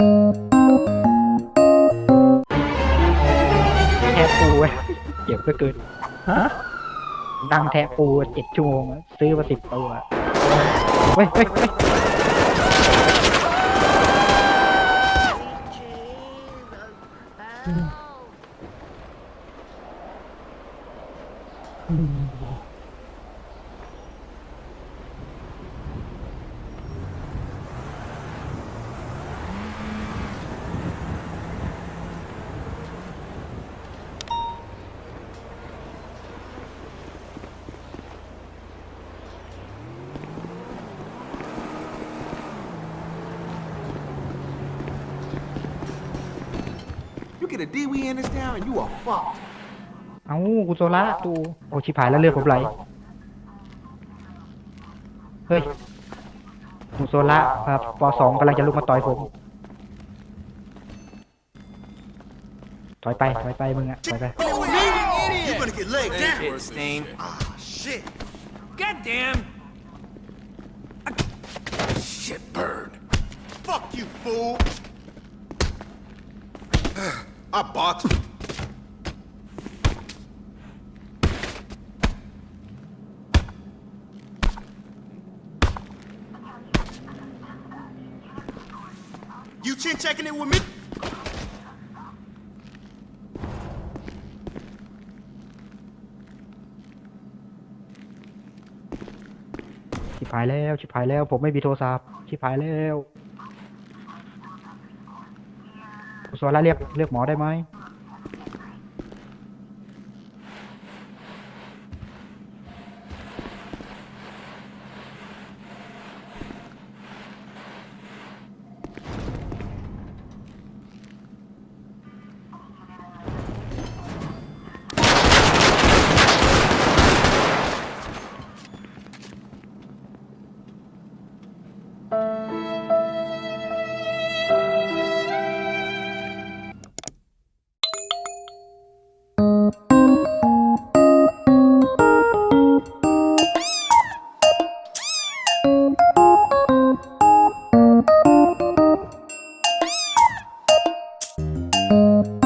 แทบปูเจ็บก็เกินฮะนั่งแทะปูเจ็ดชั่วโมงซื้อมาสิบตัวเฮ้ยเฮ้ยยอืม get a DWE in this town and you are fucked. เอ้ากูโซล่าตูโอชิบหายแล้วเลือดผมไหลเฮ้ยกูโซล่าครับปสองกำลังจะลุกมาต่อยผมถอยไปถอยไปมึงอะถอยไป You're gonna get laid down. Shit, Stain. Ah, shit. Goddamn! Shit bird. Fuck you, fool. I bought you. You chin checking it with me? ชิบหายแล้วชิบหายแล้วผมไม่มีโทรศัพท์ชิบหายแล้วกู โซล่าเรียกเรียกหมอได้ไหม Música